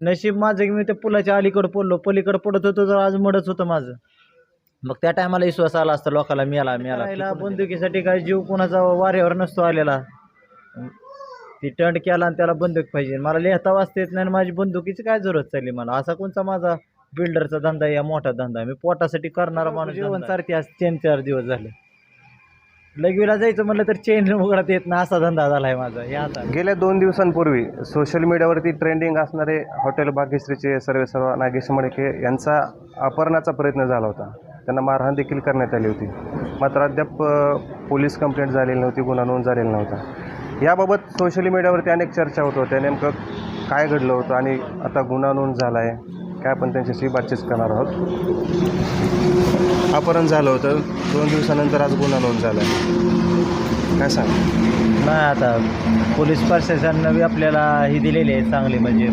नशीब माझं की मी त्या पुलाच्या अलीकडं पडलो. पलीकडं पडत होतो तर आज मडच होतं माझं. मग त्या टायमाला विश्वास आला असता लोकाला मिळाला मिळाला बंदुकीसाठी काय जीव कोणाचा वाऱ्यावर नसतो आलेला. ती टंड केला आणि त्याला बंदूक पाहिजे. मला लिहिता वाचता येत नाही आणि माझी बंदुकीची काय जरूरत चालली मला? असा कोणता माझा बिल्डरचा धंदा या मोठा धंदा मी पोटासाठी करणारा माणूस जेवण चारते आज तीन चार दिवस झाले. लगवीला जायचं म्हटलं तर चेन वगैरे येत ना असा धंदा झाला आहे माझा या आता. गेल्या दोन दिवसांपूर्वी सोशल मीडियावरती ट्रेंडिंग असणारे हॉटेल भाग्यश्रीचे सर्वे सर्व नागेश मडके यांचा अपहरणाचा प्रयत्न झाला होता. त्यांना मारहाण देखील करण्यात आली होती. मात्र अद्याप अ, पोलीस कंप्लेंट झालेली नव्हती गुन्हा नोंद झालेला नव्हता. याबाबत सोशल मीडियावरती अनेक चर्चा होत होत्या. नेमकं काय घडलं होतं आणि आता गुन्हा नोंद झाला आहे काय आपण त्यांच्याशी बातचीत करणार आहोत? अपहरण झालं होतं. दोन दिवसानंतर आज गुन्हा नोंद झाला आहे. काय सांग नाही आता पोलीस प्रशासनानं बी आपल्याला ही दिलेली आहे चांगली म्हणजे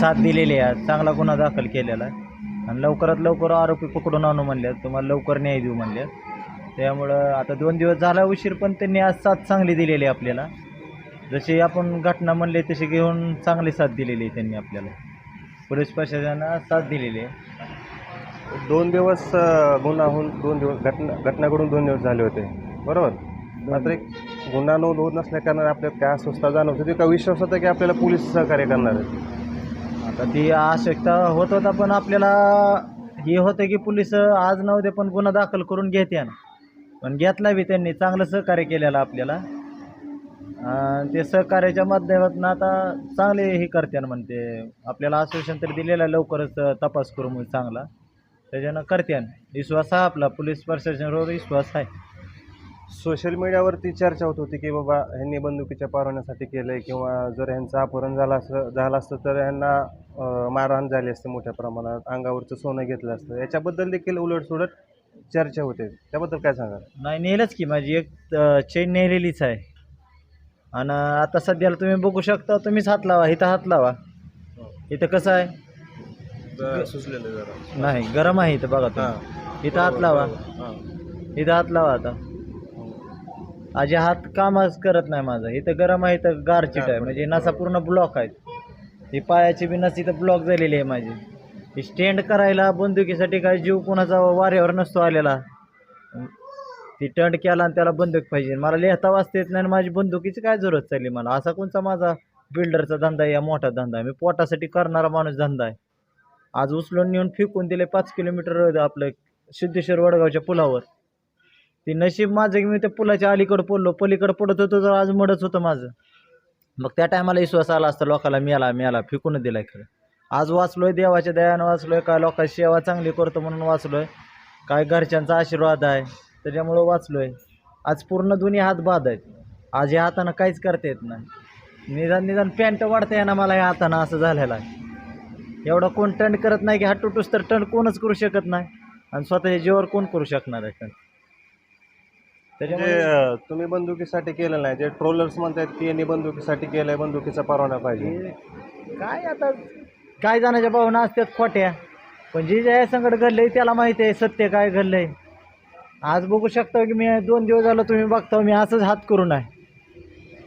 साथ दिलेली आहे. चांगला गुन्हा दाखल केलेला आहे. आणि लवकरात लवकर आरोपी पकडून आणू म्हणल्यात तुम्हाला लवकर न्याय देऊ म्हणल्या त्यामुळं आता दोन दिवस झाला उशीर पण त्यांनी आज साथ चांगली दिलेली आहे आपल्याला. जशी आपण घटना म्हणली तशी घेऊन चांगली साथ दिलेली आहे त्यांनी आपल्याला. पोलीस प्रशासनानं साथ दिलेली आहे. दोन दिवस अ, गुन्हा होऊन दोन दिवस घटना घटना घडून दोन दिवस झाले होते. बरोबर? मात्र एक गुन्हा नोंद होत नसल्या कारणाने आपल्याला काय अस्वस्थता जाणवत. होती का विश्वास होता की आपल्याला पोलीस सहकार्य करणार आहेत. आता ती आवश्यकता होत होता पण आपल्याला हे होतं की पोलीस आज नव्हते पण गुन्हा दाखल करून घेते ना पण घेतला बी त्यांनी चांगलं सहकार्य केलेलं आपल्याला. ते सहकार्याच्या माध्यमातून आता चांगले हे करते ना म्हणते. आपल्याला आश्वासन तर दिलेलं लवकरच तपास करू म्हणून चांगला. त्याच्यानं करते विश्वास आहे आपला पोलीस प्रशासनावर विश्वास आहे. सोशल मीडियावरती चर्चा होत होती की बाबा ह्यांनी बंदुकीच्या पारवण्यासाठी केलं आहे किंवा जर ह्यांचं अपहरण झालं असं झालं असतं तर ह्यांना मारहाण झाली असते मोठ्या प्रमाणात. अंगावरचं सोनं घेतलं असतं. याच्याबद्दल देखील उलटसुलट चर्चा होते. त्याबद्दल काय सांगाल? नाही नेलंच की. माझी एक चेन नेलेलीच आहे. आणि आता सध्याला तुम्ही बघू शकता तुम्हीच हात लावा इथं हात लावा. इथं कसं आहे? सुचलेलं जरा. नाही गरम आहे इथं बघा तुम्ही. इथं हात लावा. इथं हात लावा आता. आजी हात कामच करत नाही माझा. इथं गरम आहे इथं गारचीट आहे. म्हणजे नसा पूर्ण ब्लॉक आहेत. ही पायाची बी नस इथं ब्लॉक झालेली आहे माझी. ही स्टँड करायला बंदुकीसाठी काय जीव कोणाचा वाऱ्यावर नसतो आलेला. ती टंड केला आणि त्याला बंदूक पाहिजे. मला लिहिता वाचता येत नाही आणि माझी बंदुकीची काय जरूरत चालली मला? असा कोणता माझा बिल्डरचा धंदा आहे? या मोठा धंदा आहे. मी पोटासाठी करणारा माणूस धंदा आहे. आज उचलून नेऊन फेकून दिले पाच किलोमीटर आपलं सिद्धेश्वर वडगावच्या पुलावर. ती नशीब माझं की मी त्या पुलाच्या अलीकडं पडलो. पलीकडं पडत होतो तर आज मडच होतं माझं. मग त्या टायमाला विश्वास आला असता लोकाला मिळाला मिळाला फेकून दिला खरं. आज वाचलोय देवाच्या दयानं वाचलोय काय? लोकांची सेवा चांगली करतो म्हणून वाचलोय. काय घरच्यांचा आशीर्वाद आहे. त्याच्यामुळं वाचलोय. आज पूर्ण दोन्ही हात बाद आहेत. आज या हातानं काहीच करता येत नाही. निदान निदान पॅन्ट वाढता येणार मला या हातानं असं झालेलं आहे. एवढा कोण टंड करत नाही की हा टुटूस तर टंड कोणच करू शकत नाही. आणि स्वतःच्या जीवावर कोण करू शकणार आहे टंड त्याच्यामुळे तुम्ही बंदुकीसाठी केलं नाही जे ट्रोलर्स म्हणतात की यांनी बंदुकीसाठी केलंय बंदुकीचा परवाना पाहिजे. काय आता काय जणांच्या भावना असतात खोट्या. पण जे जे संकट घडलंय त्याला माहिती आहे सत्य काय घडलंय. आज बघू शकता की मी दोन दिवस झालं तुम्ही बघता मी असंच हात करून आहे.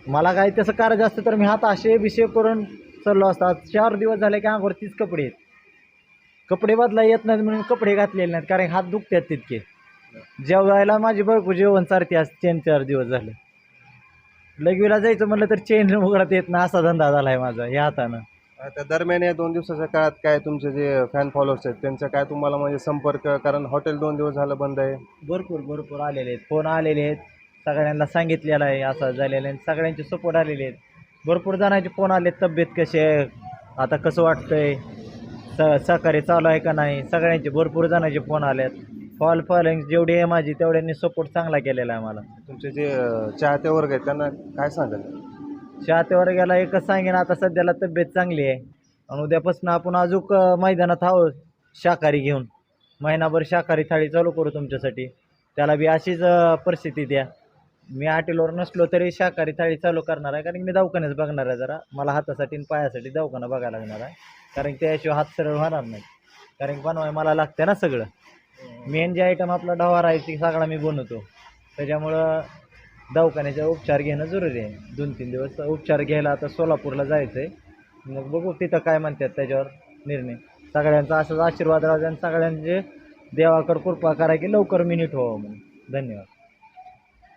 मला काय तसं करायचं असतं तर मी हात असे विषय करून चाललो असतो. आज चार दिवस झाले की अंगावर तीच कपडे आहेत. कपडे बदला येत नाहीत म्हणून कपडे घातलेले नाहीत कारण हात दुखतात तितके. जेवायला माझी बायको जेवण चारते आज तीन चार दिवस झाले. लगवीला जायचं म्हटलं तर चेन उघडता येत नाही असा धंदा झाला आहे माझा या हातानं. त्या दरम्यान या दोन दिवसाच्या काळात काय तुमचे जे फॅन फॉलोअर्स आहेत त्यांचा काय तुम्हाला म्हणजे संपर्क? कारण हॉटेल दोन दिवस झालं बंद आहे. भरपूर भरपूर आलेले आहेत. फोन आलेले आहेत. सगळ्यांना सांगितलेलं आहे असं झालेलं आहे. सगळ्यांचे सपोर्ट आलेले आहेत. भरपूर जणांचे फोन आले तब्येत कशी आहे? आता कसं वाटतंय? स सहकार्य चालू आहे का नाही? सगळ्यांचे भरपूर जणांचे फोन आले आहेत फॉल फॉलोइंग जेवढी आहे माझी तेवढ्यांनी सपोर्ट चांगला केलेला आहे मला. तुमचे जे चाहते वर्ग आहेत त्यांना काय सांगाल? शहात्यावर गेला एकच सांगेन आता सध्याला तब्येत चांगली आहे. आणि उद्यापासून आपण अजूक मैदानात आहोत शाकाहारी घेऊन. महिनाभर शाकाहारी थाळी चालू करू तुमच्यासाठी. त्याला बी अशीच परिस्थिती द्या. मी हॉटेलवर नसलो तरी शाकाहारी थाळी चालू करणार आहे कारण मी दवाखान्याच बघणार आहे जरा. मला हातासाठी आणि पायासाठी दवाखाना बघायला लागणार आहे. कारण त्याशिवाय हात सरळ होणार नाही. कारण बनवाय मला लागतं ना सगळं. मेन जे आयटम आपला डवार आहे ते सगळा मी बनवतो. त्याच्यामुळं दवाखान्याचा उपचार घेणं जरुरी आहे. दोन तीन दिवस उपचार घ्यायला आता सोलापूरला जायचं आहे मग बघू तिथं काय म्हणतात त्याच्यावर निर्णय. सगळ्यांचा असाच आशीर्वाद राहू आणि सगळ्यांचे देवाकर कृपा करा की लवकर मिनिट व्हावं म्हणून. धन्यवाद.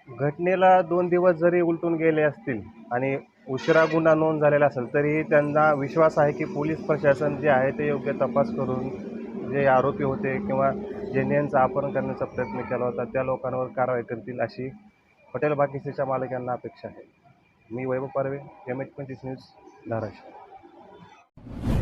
घटनेला दोन दिवस जरी उलटून गेले असतील आणि उशिरा गुन्हा नोंद झालेला असेल तरी त्यांना विश्वास आहे की पोलीस प्रशासन जे आहे ते योग्य तपास करून जे आरोपी होते किंवा ज्यांनी यांचं अपहरण करण्याचा प्रयत्न केला होता त्या लोकांवर कारवाई करतील अशी हॉटेल भाग्यश्रीच्या मालकांना अपेक्षा आहे. मी वैभव पारवे एम एच पंचवीस न्यूज धाराशिव.